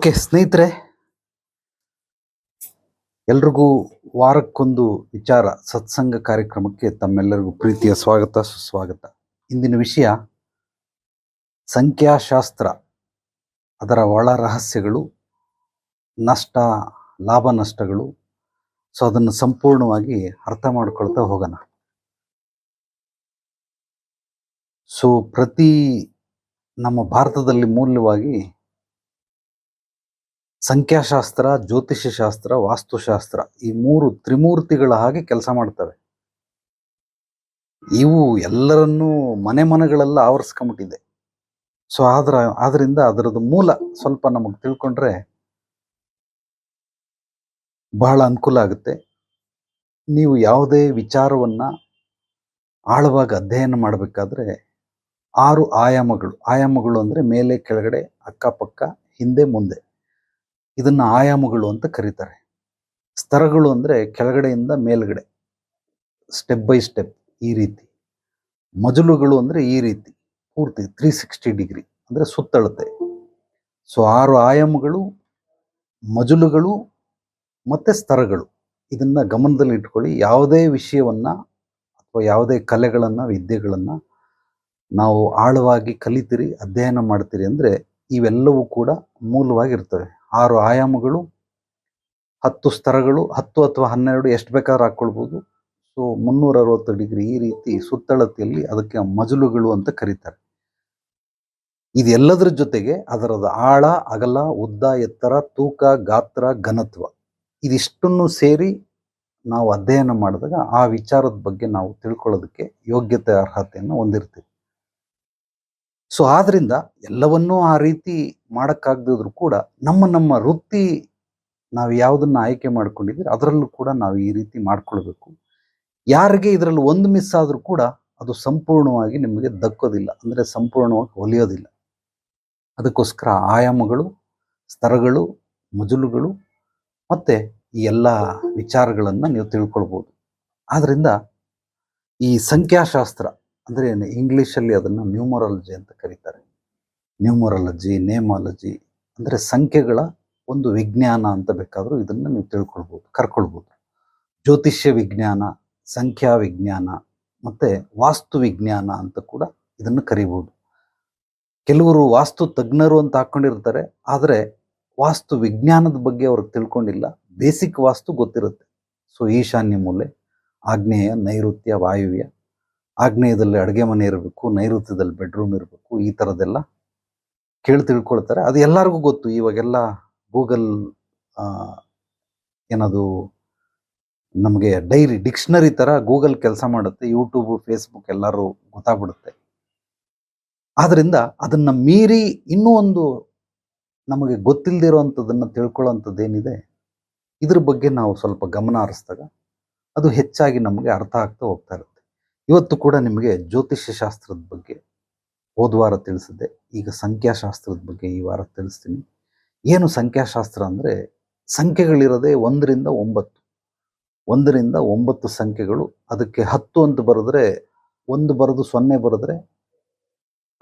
Okay, ಸ್ನೇಹಿತರೆ, ಎಲ್ರಿಗೂ ವಾರಕ್ಕೊಂದು ವಿಚಾರ, ಸತ್ಸಂಗ ಕಾರ್ಯಕ್ರಮಕ್ಕೆ ತಮ್ಮೆಲ್ಲರಿಗೂ ಪ್ರೀತಿಯ ಸ್ವಾಗತ, ಸುಸ್ವಾಗತ. ಇಂದಿನ ವಿಷಯ, ಸಂಖ್ಯಾಶಾಸ್ತ್ರ, ಅದರ ಒಳ ರಹಸ್ಯಗಳು ನಷ್ಟ, ಲಾಭ ನಷ್ಟಗಳು. ಸೊ ಅದನ್ನು ಸಂಪೂರ್ಣವಾಗಿ ಅರ್ಥ ಮಾಡ್ಕೊಳ್ತಾ ಹೋಗೋಣ. ಸೊ ಪ್ರತಿ ನಮ್ಮ ಭಾರತದಲ್ಲಿ ಮೂಲವಾಗಿ ಸಂಖ್ಯಾಶಾಸ್ತ್ರ ಜ್ಯೋತಿಷ್ಯ ಶಾಸ್ತ್ರ ವಾಸ್ತುಶಾಸ್ತ್ರ ಈ ಮೂರು ತ್ರಿಮೂರ್ತಿಗಳ ಹಾಗೆ ಕೆಲಸ ಮಾಡ್ತವೆ. ಇವು ಎಲ್ಲರನ್ನೂ ಮನೆ ಮನೆಗಳೆಲ್ಲ ಆವರಿಸ್ಕೊಂಬಿಟ್ಟಿದೆ. ಸೊ ಆದ್ರ, ಆದ್ರಿಂದ ಅದರದ್ದು ಮೂಲ ಸ್ವಲ್ಪ ನಮಗೆ ತಿಳ್ಕೊಂಡ್ರೆ ಬಹಳ ಅನುಕೂಲ ಆಗುತ್ತೆ. ನೀವು ಯಾವುದೇ ವಿಚಾರವನ್ನ ಆಳವಾಗಿ ಅಧ್ಯಯನ ಮಾಡಬೇಕಾದ್ರೆ ಆರು ಆಯಾಮಗಳು. ಆಯಾಮಗಳು ಅಂದ್ರೆ ಮೇಲೆ, ಕೆಳಗಡೆ, ಅಕ್ಕಪಕ್ಕ, ಹಿಂದೆ, ಮುಂದೆ. ಇದನ್ನ ಆಯಾಮಗಳು ಅಂತ ಕರೀತಾರೆ. ಸ್ತರಗಳು ಅಂದರೆ ಕೆಳಗಡೆಯಿಂದ ಮೇಲ್ಗಡೆ. ಸ್ಟೆಪ್ ಬೈ ಸ್ಟೆಪ್ ಈ ರೀತಿ. ಮಜಲುಗಳು ಅಂದರೆ ಈ ರೀತಿ. ಪೂರ್ತಿ ತ್ರೀ ಸಿಕ್ಸ್ಟಿ ಡಿಗ್ರಿ ಅಂದರೆ ಸುತ್ತಳತೆ. ಸೊ ಆರು ಆಯಾಮಗಳು, ಮಜಲುಗಳು ಮತ್ತು ಸ್ತರಗಳು. ಇದನ್ನು ಗಮನದಲ್ಲಿ ಇಟ್ಕೊಳ್ಳಿ. ಯಾವುದೇ ವಿಷಯವನ್ನು ಅಥವಾ ಯಾವುದೇ ಕಲೆಗಳನ್ನು, ವಿದ್ಯೆಗಳನ್ನು ನಾವು ಆಳವಾಗಿ ಕಲಿತೀರಿ, ಅಧ್ಯಯನ ಮಾಡ್ತೀರಿ ಅಂದರೆ ಇವೆಲ್ಲವೂ ಕೂಡ ಮೂಲವಾಗಿರ್ತವೆ. ಆರು ಆಯಾಮಗಳು, ಹತ್ತು ಸ್ತರಗಳು, ಹತ್ತು ಅಥವಾ ಹನ್ನೆರಡು ಎಷ್ಟು ಬೇಕಾದ್ರೂ ಹಾಕ್ಕೊಳ್ಬೋದು. ಸೊ ಮುನ್ನೂರ ಅರವತ್ತು ಡಿಗ್ರಿ ಈ ರೀತಿ ಸುತ್ತಳತೆಯಲ್ಲಿ ಅದಕ್ಕೆ ಮಜಲುಗಳು ಅಂತ ಕರೀತಾರೆ. ಇದೆಲ್ಲದರ ಜೊತೆಗೆ ಅದರದ ಆಳ, ಅಗಲ, ಉದ್ದ, ಎತ್ತರ, ತೂಕ, ಗಾತ್ರ, ಘನತ್ವ ಇದಿಷ್ಟನ್ನು ಸೇರಿ ನಾವು ಅಧ್ಯಯನ ಮಾಡಿದಾಗ ಆ ವಿಚಾರದ ಬಗ್ಗೆ ನಾವು ತಿಳ್ಕೊಳ್ಳೋದಕ್ಕೆ ಯೋಗ್ಯತೆ ಅರ್ಹತೆಯನ್ನು ಹೊಂದಿರ್ತೀವಿ. ಸೊ ಆದ್ರಿಂದ ಎಲ್ಲವನ್ನೂ ಆ ರೀತಿ ಮಾಡೋಕ್ಕಾಗದಿದ್ರು ಕೂಡ ನಮ್ಮ ನಮ್ಮ ವೃತ್ತಿ ನಾವು ಯಾವುದನ್ನ ಆಯ್ಕೆ ಮಾಡ್ಕೊಂಡಿದ್ರೆ ಅದರಲ್ಲೂ ಕೂಡ ನಾವು ಈ ರೀತಿ ಮಾಡ್ಕೊಳ್ಬೇಕು. ಯಾರಿಗೆ ಇದರಲ್ಲಿ ಒಂದು ಮಿಸ್ ಆದರೂ ಕೂಡ ಅದು ಸಂಪೂರ್ಣವಾಗಿ ನಿಮಗೆ ದಕ್ಕೋದಿಲ್ಲ. ಅಂದರೆ ಸಂಪೂರ್ಣವಾಗಿ ಹೊಲಿಯೋದಿಲ್ಲ. ಅದಕ್ಕೋಸ್ಕರ ಆಯಾಮಗಳು, ಸ್ತರಗಳು, ಮಜಲುಗಳು ಮತ್ತು ಈ ಎಲ್ಲ ವಿಚಾರಗಳನ್ನು ನೀವು ತಿಳ್ಕೊಳ್ಬೋದು. ಆದ್ದರಿಂದ ಈ ಸಂಖ್ಯಾಶಾಸ್ತ್ರ ಅಂದ್ರೆ ಏನು? ಇಂಗ್ಲೀಷಲ್ಲಿ ಅದನ್ನು ನ್ಯೂಮರಾಲಜಿ ಅಂತ ಕರೀತಾರೆ. ನ್ಯೂಮರಾಲಜಿ, ನೇಮಾಲಜಿ ಅಂದರೆ ಸಂಖ್ಯೆಗಳ ಒಂದು ವಿಜ್ಞಾನ ಅಂತ ಬೇಕಾದರೂ ಇದನ್ನು ನೀವು ತಿಳ್ಕೊಳ್ಬೋದು, ಕರ್ಕೊಳ್ಬೋದು. ಜ್ಯೋತಿಷ್ಯ ವಿಜ್ಞಾನ, ಸಂಖ್ಯಾ ವಿಜ್ಞಾನ ಮತ್ತು ವಾಸ್ತು ವಿಜ್ಞಾನ ಅಂತ ಕೂಡ ಇದನ್ನು ಕರಿಬೋದು. ಕೆಲವರು ವಾಸ್ತು ತಜ್ಞರು ಅಂತ ಹಾಕ್ಕೊಂಡಿರ್ತಾರೆ ಆದರೆ ವಾಸ್ತು ವಿಜ್ಞಾನದ ಬಗ್ಗೆ ಅವ್ರಿಗೆ ತಿಳ್ಕೊಂಡಿಲ್ಲ. ಬೇಸಿಕ್ ವಾಸ್ತು ಗೊತ್ತಿರುತ್ತೆ. ಸೊ, ಈಶಾನ್ಯ ಮೂಲೆ ಆಗ್ನೇಯ ನೈಋತ್ಯ, ವಾಯುವ್ಯ ಆಗ್ನೇಯದಲ್ಲಿ ಅಡುಗೆ ಮನೆ ಇರಬೇಕು, ನೈಋತ್ಯದಲ್ಲಿ ಬೆಡ್ರೂಮ್ ಇರಬೇಕು, ಈ ಥರದ್ದೆಲ್ಲ ಕೇಳಿ ತಿಳ್ಕೊಳ್ತಾರೆ. ಅದು ಎಲ್ಲರಿಗೂ ಗೊತ್ತು. ಇವಾಗೆಲ್ಲ ಗೂಗಲ್ ಏನದು, ನಮಗೆ ಡೈರಿ ಡಿಕ್ಷನರಿ ಥರ ಗೂಗಲ್ ಕೆಲಸ ಮಾಡುತ್ತೆ. ಯೂಟ್ಯೂಬ್ ಫೇಸ್ಬುಕ್ ಎಲ್ಲರೂ ಗೊತ್ತಾಗ್ಬಿಡುತ್ತೆ. ಆದ್ದರಿಂದ ಅದನ್ನ ಮೀರಿ ಇನ್ನೂ ಒಂದು ನಮಗೆ ಗೊತ್ತಿಲ್ಲದಿರೋವಂಥದ್ದನ್ನು ತಿಳ್ಕೊಳ್ಳೋವಂಥದ್ದು ಏನಿದೆ ಇದ್ರ ಬಗ್ಗೆ ನಾವು ಸ್ವಲ್ಪ ಗಮನ ಹರಿಸಿದಾಗ ಅದು ಹೆಚ್ಚಾಗಿ ನಮಗೆ ಅರ್ಥ ಆಗ್ತಾ ಹೋಗ್ತಾ ಇರುತ್ತೆ. ಇವತ್ತು ಕೂಡ ನಿಮಗೆ ಜ್ಯೋತಿಷ್ಯ ಶಾಸ್ತ್ರದ ಬಗ್ಗೆ ಹೋದ ವಾರ ತಿಳಿಸಿದ್ದೆ. ಈಗ ಸಂಖ್ಯಾಶಾಸ್ತ್ರದ ಬಗ್ಗೆ ಈ ವಾರ ತಿಳಿಸ್ತೀನಿ. ಏನು ಸಂಖ್ಯಾಶಾಸ್ತ್ರ ಅಂದರೆ ಸಂಖ್ಯೆಗಳಿರೋದೇ ಒಂದರಿಂದ ಒಂಬತ್ತು. ಒಂದರಿಂದ ಒಂಬತ್ತು ಸಂಖ್ಯೆಗಳು, ಅದಕ್ಕೆ ಹತ್ತು ಅಂತ ಬರೆದ್ರೆ, ಒಂದು ಬರೆದು ಸೊನ್ನೆ ಬರೆದ್ರೆ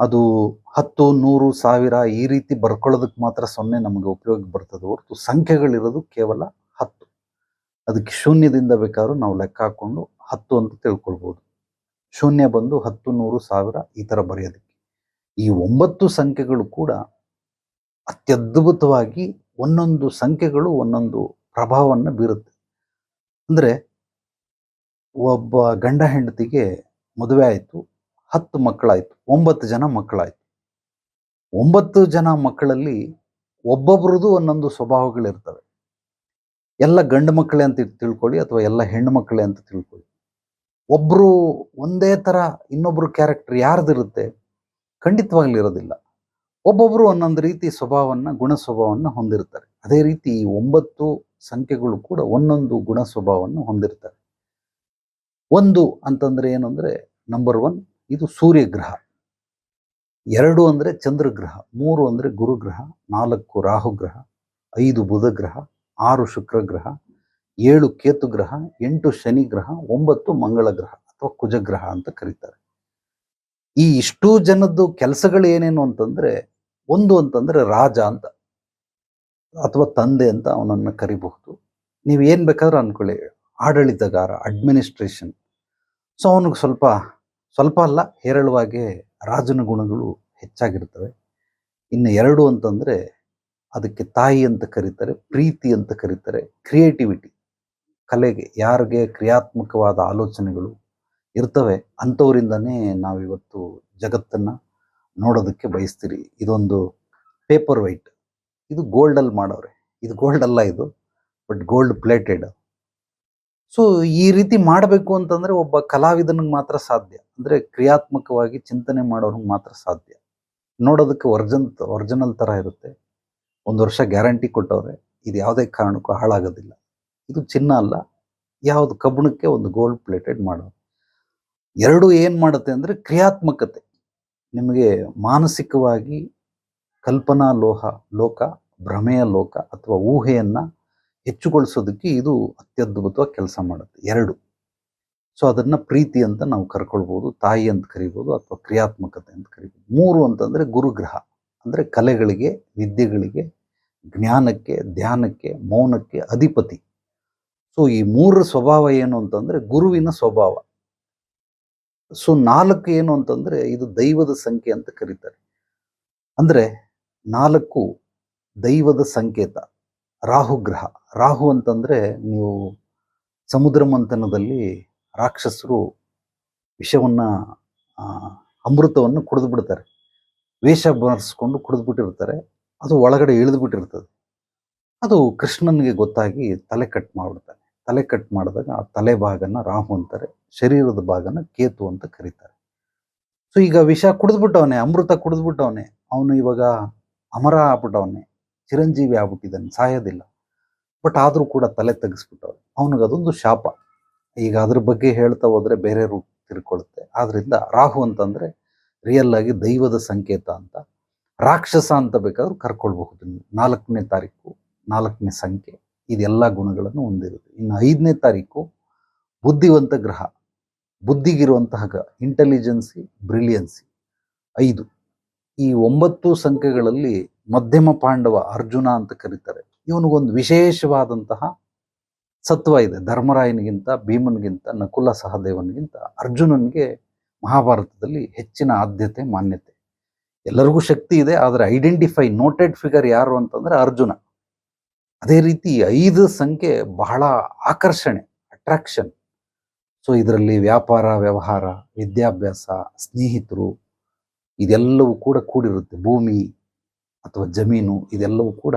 ಅದು ಹತ್ತು, ನೂರು, ಸಾವಿರ ಈ ರೀತಿ ಬರ್ಕೊಳ್ಳೋದಕ್ಕೆ ಮಾತ್ರ ಸೊನ್ನೆ ನಮಗೆ ಉಪಯೋಗ ಬರ್ತದೆ ಹೊರತು ಸಂಖ್ಯೆಗಳಿರೋದು ಕೇವಲ ಹತ್ತು. ಅದಕ್ಕೆ ಶೂನ್ಯದಿಂದ ಬೇಕಾದ್ರೂ ನಾವು ಲೆಕ್ಕ ಹಾಕ್ಕೊಂಡು ಹತ್ತು ಅಂತ ತಿಳ್ಕೊಳ್ಬೋದು. ಶೂನ್ಯ ಬಂದು ಹತ್ತು ನೂರು ಸಾವಿರ ಈ ಥರ ಬರೆಯೋದಕ್ಕೆ. ಈ ಒಂಬತ್ತು ಸಂಖ್ಯೆಗಳು ಕೂಡ ಅತ್ಯದ್ಭುತವಾಗಿ ಒಂದೊಂದು ಸಂಖ್ಯೆಗಳು ಒಂದೊಂದು ಪ್ರಭಾವವನ್ನು ಬೀರುತ್ತೆ. ಅಂದರೆ ಒಬ್ಬ ಗಂಡ ಹೆಂಡತಿಗೆ ಮದುವೆ ಆಯಿತು, ಹತ್ತು ಮಕ್ಕಳಾಯಿತು, ಒಂಬತ್ತು ಜನ ಮಕ್ಕಳಾಯಿತು. ಒಂಬತ್ತು ಜನ ಮಕ್ಕಳಲ್ಲಿ ಒಬ್ಬೊಬ್ರದ್ದು ಒಂದೊಂದು ಸ್ವಭಾವಗಳಿರ್ತವೆ. ಎಲ್ಲ ಗಂಡು ಮಕ್ಕಳೇ ಅಂತ ತಿಳ್ಕೊಳ್ಳಿ ಅಥವಾ ಎಲ್ಲ ಹೆಣ್ಣು ಮಕ್ಕಳೇ ಅಂತ ತಿಳ್ಕೊಳ್ಳಿ. ಒಬ್ರು ಒಂದೇ ತರ ಇನ್ನೊಬ್ಬರು ಕ್ಯಾರೆಕ್ಟರ್ ಯಾರ್ದಿರುತ್ತೆ ಖಂಡಿತವಾಗ್ಲಿ ಇರೋದಿಲ್ಲ. ಒಬ್ಬೊಬ್ರು ಒಂದೊಂದು ರೀತಿ ಸ್ವಭಾವವನ್ನು ಗುಣ ಸ್ವಭಾವವನ್ನು ಹೊಂದಿರ್ತಾರೆ. ಅದೇ ರೀತಿ ಈ ಒಂಬತ್ತು ಸಂಖ್ಯೆಗಳು ಕೂಡ ಒಂದೊಂದು ಗುಣ ಸ್ವಭಾವವನ್ನು ಹೊಂದಿರ್ತಾರೆ. ಒಂದು ಅಂತಂದ್ರೆ ಏನು ಅಂದರೆ ನಂಬರ್ ಒನ್ ಇದು ಸೂರ್ಯಗ್ರಹ. ಎರಡು ಅಂದ್ರೆ ಚಂದ್ರಗ್ರಹ. ಮೂರು ಅಂದ್ರೆ ಗುರುಗ್ರಹ. ನಾಲ್ಕು ರಾಹುಗ್ರಹ. ಐದು ಬುಧಗ್ರಹ. ಆರು ಶುಕ್ರ ಗ್ರಹ ಏಳು ಕೇತು ಗ್ರಹ, ಎಂಟು ಶನಿ ಗ್ರಹ, ಒಂಬತ್ತು ಮಂಗಳ ಗ್ರಹ ಅಥವಾ ಕುಜಗ್ರಹ ಅಂತ ಕರೀತಾರೆ. ಈ ಇಷ್ಟು ಜನದ್ದು ಕೆಲಸಗಳು ಏನೇನು ಅಂತಂದ್ರೆ, ಒಂದು ಅಂತಂದ್ರೆ ರಾಜ ಅಂತ ಅಥವಾ ತಂದೆ ಅಂತ ಅವನನ್ನು ಕರಿಬಹುದು. ನೀವು ಏನು ಬೇಕಾದ್ರೂ ಅನ್ಕೊಳ್ಳಿ, ಆಡಳಿತಗಾರ ಅಡ್ಮಿನಿಸ್ಟ್ರೇಷನ್ ಸೊ ಅವನಿಗೆ ಸ್ವಲ್ಪ ಸ್ವಲ್ಪ ಅಲ್ಲ, ಹೇರಳವಾಗಿ ರಾಜನ ಗುಣಗಳು ಹೆಚ್ಚಾಗಿರ್ತವೆ. ಇನ್ನು ಎರಡು ಅಂತಂದರೆ, ಅದಕ್ಕೆ ತಾಯಿ ಅಂತ ಕರೀತಾರೆ, ಪ್ರೀತಿ ಅಂತ ಕರೀತಾರೆ ಕ್ರಿಯೇಟಿವಿಟಿ ಕಲೆಗೆ ಯಾರಿಗೆ ಕ್ರಿಯಾತ್ಮಕವಾದ ಆಲೋಚನೆಗಳು ಇರ್ತವೆ ಅಂಥವರಿಂದನೇ ನಾವಿವತ್ತು ಜಗತ್ತನ್ನು ನೋಡೋದಕ್ಕೆ ಬಯಸ್ತೀರಿ. ಇದೊಂದು ಪೇಪರ್ ವೈಟ್ ಇದು ಗೋಲ್ಡಲ್ಲಿ ಮಾಡೋರೆ. ಇದು ಗೋಲ್ಡ್ ಅಲ್ಲ ಇದು ಬಟ್ ಗೋಲ್ಡ್ ಪ್ಲೇಟೆಡ್ ಸೊ ಈ ರೀತಿ ಮಾಡಬೇಕು ಅಂತಂದ್ರೆ ಒಬ್ಬ ಕಲಾವಿದನಿಗೆ ಮಾತ್ರ ಸಾಧ್ಯ. ಅಂದ್ರೆ ಕ್ರಿಯಾತ್ಮಕವಾಗಿ ಚಿಂತನೆ ಮಾಡೋರಿಗೆ ಮಾತ್ರ ಸಾಧ್ಯ. ನೋಡೋದಕ್ಕೆ ಒರ್ಜನ್ ಒರ್ಜಿನಲ್ ತರ ಇರುತ್ತೆ. ಒಂದು ವರ್ಷ ಗ್ಯಾರಂಟಿ ಕೊಟ್ಟವ್ರೆ. ಇದು ಯಾವುದೇ ಕಾರಣಕ್ಕೂ ಹಾಳಾಗೋದಿಲ್ಲ. ಇದು ಚಿನ್ನ ಅಲ್ಲ. ಯಾವುದು ಕಬ್ಬಣಕ್ಕೆ ಒಂದು ಗೋಲ್ಡ್ ಪ್ಲೇಟೆಡ್ ಮಾಡೋದು. ಎರಡು ಏನು ಮಾಡುತ್ತೆ ಅಂದರೆ ಕ್ರಿಯಾತ್ಮಕತೆ. ನಿಮಗೆ ಮಾನಸಿಕವಾಗಿ ಕಲ್ಪನಾ ಲೋಹ, ಲೋಕ, ಭ್ರಮೆಯ ಲೋಕ ಅಥವಾ ಊಹೆಯನ್ನು ಹೆಚ್ಚುಗೊಳಿಸೋದಕ್ಕೆ ಇದು ಅತ್ಯದ್ಭುತವಾಗಿ ಕೆಲಸ ಮಾಡುತ್ತೆ. ಎರಡು. ಸೊ ಅದನ್ನು ಪ್ರೀತಿ ಅಂತ ನಾವು ಕರ್ಕೊಳ್ಬೋದು, ತಾಯಿ ಅಂತ ಕರಿಬೋದು ಅಥವಾ ಕ್ರಿಯಾತ್ಮಕತೆ ಅಂತ ಕರಿಬೋದು. ಮೂರು ಅಂತಂದರೆ ಗುರುಗ್ರಹ. ಅಂದರೆ ಕಲೆಗಳಿಗೆ, ವಿದ್ಯೆಗಳಿಗೆ, ಜ್ಞಾನಕ್ಕೆ, ಧ್ಯಾನಕ್ಕೆ, ಮೌನಕ್ಕೆ ಅಧಿಪತಿ. ಸೊ ಈ ಮೂರರ ಸ್ವಭಾವ ಏನು ಅಂತಂದ್ರೆ ಗುರುವಿನ ಸ್ವಭಾವ. ಸೊ ನಾಲ್ಕು ಏನು ಅಂತಂದ್ರೆ ಇದು ದೈವದ ಸಂಖ್ಯೆ ಅಂತ ಕರೀತಾರೆ. ಅಂದ್ರೆ ನಾಲ್ಕು ದೈವದ ಸಂಕೇತ ರಾಹು ಗ್ರಹ ರಾಹು ಅಂತಂದ್ರೆ ನೀವು ಸಮುದ್ರ ಮಂಥನದಲ್ಲಿ ರಾಕ್ಷಸರು ವಿಷವನ್ನ ಅಮೃತವನ್ನು ಕುಡಿದು ಬಿಡ್ತಾರೆ ವೇಷ ಬರೆಸ್ಕೊಂಡು ಕುಡಿದು ಬಿಟ್ಟಿರ್ತಾರೆ ಅದು ಒಳಗಡೆ ಇಳಿದು ಬಿಟ್ಟಿರ್ತದೆ ಅದು ಕೃಷ್ಣನಿಗೆ ಗೊತ್ತಾಗಿ ತಲೆ ಕಟ್ ಮಾಡ್ಬಿಡ್ತಾನೆ ತಲೆ ಕಟ್ ಮಾಡಿದಾಗ ಆ ತಲೆ ಭಾಗನ ರಾಹು ಅಂತಾರೆ, ಶರೀರದ ಭಾಗನ ಕೇತು ಅಂತ ಕರೀತಾರೆ. ಸೊ ಈಗ ವಿಷ ಕುಡಿದ್ಬಿಟ್ಟವನೆ, ಅಮೃತ ಕುಡಿದ್ಬಿಟ್ಟವನೆ, ಅವನು ಇವಾಗ ಅಮರ ಆಗ್ಬಿಟ್ಟವನೆ, ಚಿರಂಜೀವಿ ಆಗ್ಬಿಟ್ಟಿದ್ದಾನೆ, ಸಾಯೋದಿಲ್ಲ. ಬಟ್ ಆದರೂ ಕೂಡ ತಲೆ ತೆಗೆಸ್ಬಿಟ್ಟವನು, ಅವನಿಗೆ ಅದೊಂದು ಶಾಪ. ಈಗ ಅದ್ರ ಬಗ್ಗೆ ಹೇಳ್ತಾ ಹೋದ್ರೆ ಬೇರೆ ರೂಪ ತಿರ್ಕೊಳ್ಳುತ್ತೆ ಆದ್ರಿಂದ ರಾಹು ಅಂತಂದ್ರೆ ರಿಯಲ್ ಆಗಿ ದೈವದ ಸಂಕೇತ ಅಂತ, ರಾಕ್ಷಸ ಅಂತ ಬೇಕಾದ್ರೂ ಕರ್ಕೊಳ್ಬಹುದು. ನಾಲ್ಕನೇ ತಾರೀಕು, ನಾಲ್ಕನೇ ಸಂಖ್ಯೆ. ಇದೆಲ್ಲ ಗುಣಗಳನ್ನು ಹೊಂದಿರುತ್ತೆ. ಇನ್ನು ಐದನೇ ತಾರೀಕು ಬುದ್ಧಿವಂತ ಗ್ರಹ. ಬುದ್ಧಿಗಿರುವಂತಹ ಇಂಟೆಲಿಜೆನ್ಸಿ ಬ್ರಿಲಿಯನ್ಸಿ ಐದು, ಈ ಒಂಬತ್ತು ಸಂಖ್ಯೆಗಳಲ್ಲಿ ಮಧ್ಯಮ ಪಾಂಡವ ಅರ್ಜುನ ಅಂತ ಕರೀತಾರೆ. ಇವನಿಗೊಂದು ವಿಶೇಷವಾದಂತಹ ಸತ್ವ ಇದೆ. ಧರ್ಮರಾಯನಿಗಿಂತ, ಭೀಮನಿಗಿಂತ, ನಕುಲ ಸಹದೇವನಿಗಿಂತ ಅರ್ಜುನನಿಗೆ ಮಹಾಭಾರತದಲ್ಲಿ ಹೆಚ್ಚಿನ ಆದ್ಯತೆ, ಮಾನ್ಯತೆ. ಎಲ್ಲರಿಗೂ ಶಕ್ತಿ ಇದೆ, ಆದರೆ ಐಡೆಂಟಿಫೈ ನೋಟೆಡ್ ಫಿಗರ್ ಯಾರು ಅಂತಂದ್ರೆ ಅರ್ಜುನ. ಅದೇ ರೀತಿ ಐದು ಸಂಖ್ಯೆ ಬಹಳ ಆಕರ್ಷಣೆ ಅಟ್ರಾಕ್ಷನ್ ಸೊ ಇದರಲ್ಲಿ ವ್ಯಾಪಾರ, ವ್ಯವಹಾರ, ವಿದ್ಯಾಭ್ಯಾಸ, ಸ್ನೇಹಿತರು, ಇದೆಲ್ಲವೂ ಕೂಡ ಕೂಡಿರುತ್ತೆ. ಭೂಮಿ ಅಥವಾ ಜಮೀನು ಇದೆಲ್ಲವೂ ಕೂಡ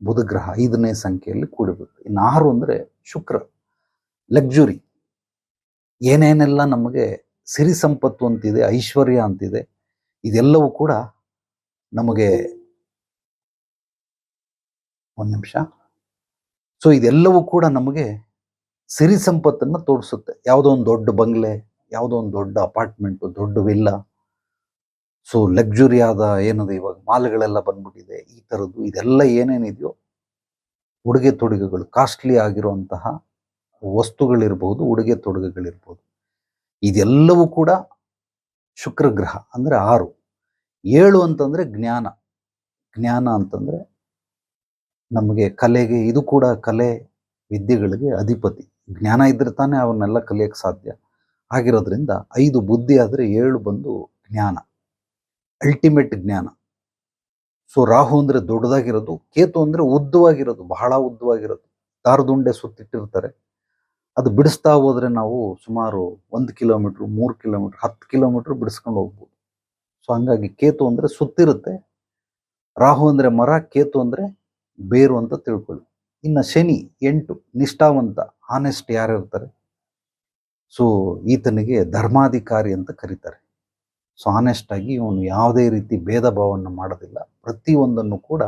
ಬುಧಗ್ರಹ ಐದನೇ ಸಂಖ್ಯೆಯಲ್ಲಿ ಕೂಡಿರುತ್ತೆ. ಇನ್ನು ಆರು ಅಂದರೆ ಶುಕ್ರ ಲಕ್ಸುರಿ ಏನೇನೆಲ್ಲ ನಮಗೆ ಸಿರಿ ಸಂಪತ್ತು ಅಂತಿದೆ, ಐಶ್ವರ್ಯ ಅಂತಿದೆ, ಇದೆಲ್ಲವೂ ಕೂಡ ನಮಗೆ ಒಂದು ನಿಮಿಷ. ಸೊ ಇದೆಲ್ಲವೂ ಕೂಡ ನಮಗೆ ಸಿರಿ ಸಂಪತ್ತನ್ನು ತೋರಿಸುತ್ತೆ. ಯಾವುದೋ ಒಂದು ದೊಡ್ಡ ಬಂಗ್ಲೆ, ಯಾವುದೋ ಒಂದು ದೊಡ್ಡ ಅಪಾರ್ಟ್ಮೆಂಟು, ದೊಡ್ಡ ವಿಲ್ಲ. ಸೊ ಲಕ್ಸುರಿ ಆದ ಏನದು ಇವಾಗ ಮಾಲ್ಗಳೆಲ್ಲ ಬಂದ್ಬಿಟ್ಟಿದೆ, ಈ ಥರದ್ದು ಇದೆಲ್ಲ ಏನೇನಿದೆಯೋ, ಉಡುಗೆ ತೊಡುಗೆಗಳು ಕಾಸ್ಟ್ಲಿ ಆಗಿರುವಂತಹ ವಸ್ತುಗಳಿರ್ಬೋದು, ಉಡುಗೆ ತೊಡುಗೆಗಳಿರ್ಬೋದು. ಇದೆಲ್ಲವೂ ಕೂಡ ಶುಕ್ರಗ್ರಹ ಅಂದರೆ ಅಂದ್ರೆ ಆರು. ಏಳು ಅಂತಂದರೆ ಜ್ಞಾನ. ಜ್ಞಾನ ಅಂತಂದ್ರೆ ನಮಗೆ ಕಲೆಗೆ ಇದು ಕೂಡ ಕಲೆ ವಿದ್ಯೆಗಳಿಗೆ ಅಧಿಪತಿ. ಜ್ಞಾನ ಇದ್ರೆ ತಾನೇ ಅವನ್ನೆಲ್ಲ ಕಲಿಯಕ್ಕೆ ಸಾಧ್ಯ. ಆಗಿರೋದ್ರಿಂದ ಐದು ಬುದ್ಧಿ ಆದರೆ ಏಳು ಬಂದು ಜ್ಞಾನ. ಅಲ್ಟಿಮೇಟ್ ಜ್ಞಾನ. ಸೊ ರಾಹು ಅಂದ್ರೆ ದೊಡ್ಡದಾಗಿರೋದು, ಕೇತು ಅಂದ್ರೆ ಉದ್ದವಾಗಿರೋದು, ಬಹಳ ಉದ್ದವಾಗಿರೋದು. ದಾರದುಂಡೆ ಸುತ್ತಿಟ್ಟಿರ್ತಾರೆ. ಅದು ಬಿಡಿಸ್ತಾ ಹೋದರೆ ನಾವು ಸುಮಾರು ಒಂದು ಕಿಲೋಮೀಟ್ರ್, ಮೂರು ಕಿಲೋಮೀಟ್ರ್, ಹತ್ತು ಕಿಲೋಮೀಟ್ರ್ ಬಿಡಿಸ್ಕೊಂಡು ಹೋಗ್ಬೋದು. ಸೊ ಹಂಗಾಗಿ ಕೇತು ಅಂದ್ರೆ ಸುತ್ತಿರುತ್ತೆ. ರಾಹು ಅಂದ್ರೆ ಮರ, ಕೇತು ಅಂದ್ರೆ ಬೇರು ಅಂತ ತಿಳ್ಕೊಳ್ಳಿ. ಇನ್ನು ಶನಿ ಎಂಟು, ನಿಷ್ಠಾವಂತ ಆನೆಸ್ಟ್ ಯಾರು ಇರ್ತಾರೆ? ಸೊ ಈತನಿಗೆ ಧರ್ಮಾಧಿಕಾರಿ ಅಂತ ಕರೀತಾರೆ. ಸೊ ಆನೆಸ್ಟ್ ಆಗಿ ಇವನು ಯಾವುದೇ ರೀತಿ ಭೇದ ಭಾವವನ್ನು ಮಾಡೋದಿಲ್ಲ. ಪ್ರತಿಯೊಂದನ್ನು ಕೂಡ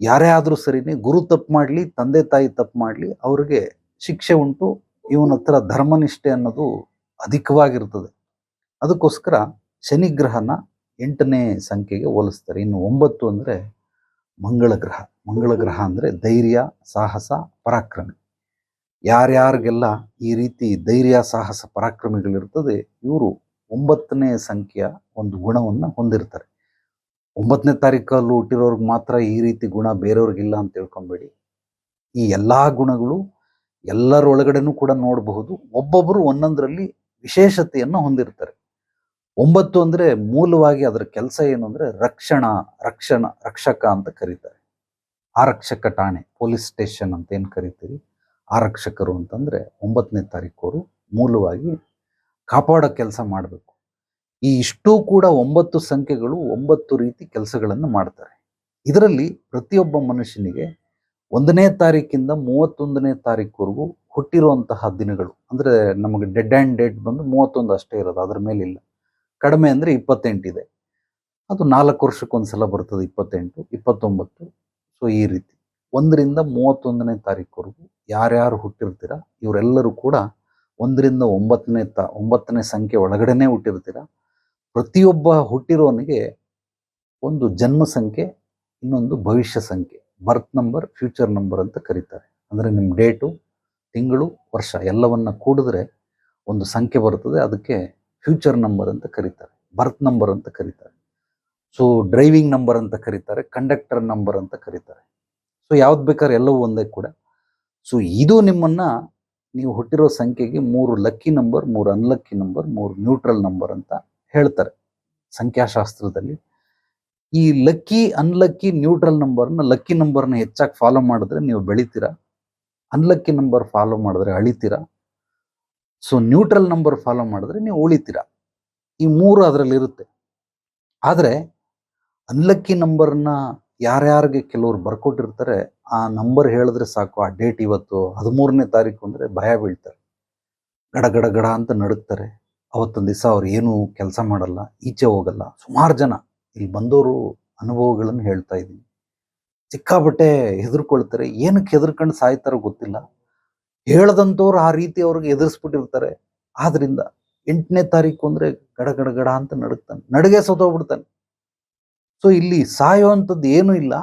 ಯಾರೇ ಆದರೂ ಸರಿನೇ ಗುರು ತಪ್ಪು ಮಾಡಲಿ, ತಂದೆ ತಾಯಿ ತಪ್ಪು ಮಾಡಲಿ, ಅವ್ರಿಗೆ ಶಿಕ್ಷೆ ಉಂಟು, ಇವನ ಹತ್ರ ಧರ್ಮನಿಷ್ಠೆ ಅನ್ನೋದು ಅಧಿಕವಾಗಿರ್ತದೆ. ಅದಕ್ಕೋಸ್ಕರ ಶನಿಗ್ರಹನ ಎಂಟನೇ ಸಂಖ್ಯೆಗೆ ಹೋಲಿಸ್ತಾರೆ. ಇನ್ನು ಒಂಬತ್ತು ಅಂದರೆ ಮಂಗಳ ಗ್ರಹ ಮಂಗಳ ಗ್ರಹ ಅಂದರೆ ಧೈರ್ಯ, ಸಾಹಸ, ಪರಾಕ್ರಮಿ. ಯಾರ್ಯಾರಿಗೆಲ್ಲ ಈ ರೀತಿ ಧೈರ್ಯ, ಸಾಹಸ, ಪರಾಕ್ರಮಿಗಳಿರ್ತದೆ, ಇವರು ಒಂಬತ್ತನೇ ಸಂಖ್ಯೆಯ ಒಂದು ಗುಣವನ್ನು ಹೊಂದಿರ್ತಾರೆ. ಒಂಬತ್ತನೇ ತಾರೀಕಲ್ಲಿ ಹುಟ್ಟಿರೋರ್ಗೆ ಮಾತ್ರ ಈ ರೀತಿ ಗುಣ ಬೇರೆಯವ್ರಿಗಿಲ್ಲ ಅಂತ ತಿಳ್ಕೊಬೇಡಿ. ಈ ಎಲ್ಲ ಗುಣಗಳು ಎಲ್ಲರೊಳಗಡೆನೂ ಕೂಡ ನೋಡಬಹುದು. ಒಬ್ಬೊಬ್ಬರು ಒಂದೊಂದರಲ್ಲಿ ವಿಶೇಷತೆಯನ್ನು ಹೊಂದಿರ್ತಾರೆ. ಒಂಬತ್ತು ಅಂದ್ರೆ ಮೂಲವಾಗಿ ಅದರ ಕೆಲಸ ಏನು ಅಂದ್ರೆ ರಕ್ಷಣಾ, ರಕ್ಷಣ, ರಕ್ಷಕ ಅಂತ ಕರೀತಾರೆ. ಆರಕ್ಷಕ ಠಾಣೆ, ಪೊಲೀಸ್ ಸ್ಟೇಷನ್ ಅಂತ ಏನು ಕರಿತೀರಿ? ಆರಕ್ಷಕರು ಅಂತಂದ್ರೆ ಒಂಬತ್ತನೇ ತಾರೀಕು ಮೂಲವಾಗಿ ಕಾಪಾಡೋ ಕೆಲಸ ಮಾಡಬೇಕು. ಈ ಇಷ್ಟೂ ಕೂಡ ಒಂಬತ್ತು ಸಂಖ್ಯೆಗಳು ಒಂಬತ್ತು ರೀತಿ ಕೆಲಸಗಳನ್ನು ಮಾಡ್ತಾರೆ. ಇದರಲ್ಲಿ ಪ್ರತಿಯೊಬ್ಬ ಮನುಷ್ಯನಿಗೆ ಒಂದನೇ ತಾರೀಕಿಂದ ಮೂವತ್ತೊಂದನೇ ತಾರೀಕುವರೆಗೂ ಹುಟ್ಟಿರುವಂತಹ ದಿನಗಳು ಅಂದ್ರೆ ನಮಗೆ ಡೆಡ್ ಆ್ಯಂಡ್ ಡೇಟ್ ಬಂದು ಮೂವತ್ತೊಂದು ಅಷ್ಟೇ ಇರೋದು, ಅದ್ರ ಮೇಲಿಲ್ಲ. ಕಡಿಮೆ ಅಂದರೆ ಇಪ್ಪತ್ತೆಂಟಿದೆ ಅದು ನಾಲ್ಕು ವರ್ಷಕ್ಕೊಂದ್ಸಲ ಬರ್ತದೆ ಇಪ್ಪತ್ತೆಂಟು, ಇಪ್ಪತ್ತೊಂಬತ್ತು. ಸೊ ಈ ರೀತಿ ಒಂದರಿಂದ ಮೂವತ್ತೊಂದನೇ ತಾರೀಕುವರೆಗೂ ಯಾರ್ಯಾರು ಹುಟ್ಟಿರ್ತೀರ, ಇವರೆಲ್ಲರೂ ಕೂಡ ಒಂದರಿಂದ ಒಂಬತ್ತನೇ ತ, ಒಂಬತ್ತನೇ ಸಂಖ್ಯೆ ಒಳಗಡೆನೇ ಹುಟ್ಟಿರ್ತೀರ. ಪ್ರತಿಯೊಬ್ಬ ಹುಟ್ಟಿರೋನಿಗೆ ಒಂದು ಜನ್ಮ ಸಂಖ್ಯೆ, ಇನ್ನೊಂದು ಭವಿಷ್ಯ ಸಂಖ್ಯೆ ಬರ್ತ್ ನಂಬರ್ ಫ್ಯೂಚರ್ ನಂಬರ್ ಅಂತ ಕರೀತಾರೆ. ಅಂದರೆ ನಿಮ್ಮ ಡೇಟು, ತಿಂಗಳು, ವರ್ಷ ಎಲ್ಲವನ್ನು ಕೂಡಿದ್ರೆ ಒಂದು ಸಂಖ್ಯೆ ಬರ್ತದೆ. ಅದಕ್ಕೆ ಫ್ಯೂಚರ್ ನಂಬರ್ ಅಂತ ಕರೀತಾರೆ, ಬರ್ತ್ ನಂಬರ್ ಅಂತ ಕರೀತಾರೆ. ಸೊ ಡ್ರೈವಿಂಗ್ ನಂಬರ್ ಅಂತ ಕರೀತಾರೆ, ಕಂಡಕ್ಟರ್ ನಂಬರ್ ಅಂತ ಕರೀತಾರೆ. ಸೊ ಯಾವ್ದು ಬೇಕಾದ್ರೆ ಎಲ್ಲವೂ ಒಂದೇ ಕೂಡ. ಸೊ ಇದು ನಿಮ್ಮನ್ನ ನೀವು ಹುಟ್ಟಿರೋ ಸಂಖ್ಯೆಗೆ ಮೂರು ಲಕ್ಕಿ ನಂಬರ್, ಮೂರು ಅನ್ಲಕ್ಕಿ ನಂಬರ್, ಮೂರು ನ್ಯೂಟ್ರಲ್ ನಂಬರ್ ಅಂತ ಹೇಳ್ತಾರೆ ಸಂಖ್ಯಾಶಾಸ್ತ್ರದಲ್ಲಿ. ಈ ಲಕ್ಕಿ, ಅನ್ಲಕ್ಕಿ, ನ್ಯೂಟ್ರಲ್ ನಂಬರ್ನ ಲಕ್ಕಿ ನಂಬರ್ನ ಹೆಚ್ಚಾಗಿ ಫಾಲೋ ಮಾಡಿದ್ರೆ ನೀವು ಬೆಳಿತೀರಾ? ಅನ್ಲಕ್ಕಿ ನಂಬರ್ ಫಾಲೋ ಮಾಡಿದ್ರೆ ಅಳಿತೀರಾ? ಸೊ ನ್ಯೂಟ್ರಲ್ ನಂಬರ್ ಫಾಲೋ ಮಾಡಿದ್ರೆ ನೀವು ಉಳಿತೀರಾ. ಈ ಮೂರು ಅದರಲ್ಲಿ ಇರುತ್ತೆ. ಆದರೆ ಅನ್ಲಕ್ಕಿ ನಂಬರ್ನ ಯಾರ್ಯಾರಿಗೆ ಕೆಲವರು ಬರ್ಕೊಟ್ಟಿರ್ತಾರೆ, ಆ ನಂಬರ್ ಹೇಳಿದ್ರೆ ಸಾಕು, ಆ ಡೇಟ್ ಇವತ್ತು ಹದಿಮೂರನೇ ತಾರೀಕು ಅಂದರೆ ಭಯ ಬೀಳ್ತಾರೆ. ಗಡ ಗಡ ಗಡ ಅಂತ ನಡುಕ್ತಾರೆ ಅವತ್ತೊಂದು ದಿವಸ ಅವ್ರು ಏನು ಕೆಲಸ ಮಾಡಲ್ಲ, ಈಚೆ ಹೋಗಲ್ಲ. ಸುಮಾರು ಜನ ಇಲ್ಲಿ ಬಂದವರು ಅನುಭವಗಳನ್ನು ಹೇಳ್ತಾ ಇದ್ದೀನಿ. ಸಿಕ್ಕಾಪಟ್ಟೆ ಹೆದರ್ಕೊಳ್ತಾರೆ. ಏನಕ್ಕೆ ಹೆದರ್ಕೊಂಡು ಸಾಯ್ತಾರೋ ಗೊತ್ತಿಲ್ಲ. ಹೇಳ್ದಂಥವ್ರು ಆ ರೀತಿ ಅವ್ರಿಗೆ ಎದುರಿಸ್ಬಿಟ್ಟಿರ್ತಾರೆ. ಆದ್ರಿಂದ ಎಂಟನೇ ತಾರೀಕು ಅಂದ್ರೆ ಗಡ ಗಡ ಗಡ ಅಂತ ನಡುಗ್ತಾನೆ. ನಡುಗೆ ಸೋತೋಗ್ಬಿಡ್ತಾನೆ ಸೊ ಇಲ್ಲಿ ಸಾಯುವಂಥದ್ದು ಏನು ಇಲ್ಲ.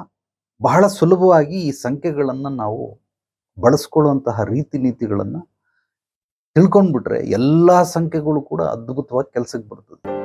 ಬಹಳ ಸುಲಭವಾಗಿ ಈ ಸಂಖ್ಯೆಗಳನ್ನು ನಾವು ಬಳಸ್ಕೊಳ್ಳುವಂತಹ ರೀತಿ ನೀತಿಗಳನ್ನು ತಿಳ್ಕೊಂಡ್ಬಿಟ್ರೆ ಎಲ್ಲ ಸಂಖ್ಯೆಗಳು ಕೂಡ ಅದ್ಭುತವಾಗಿ ಕೆಲಸಕ್ಕೆ ಬರ್ತದೆ.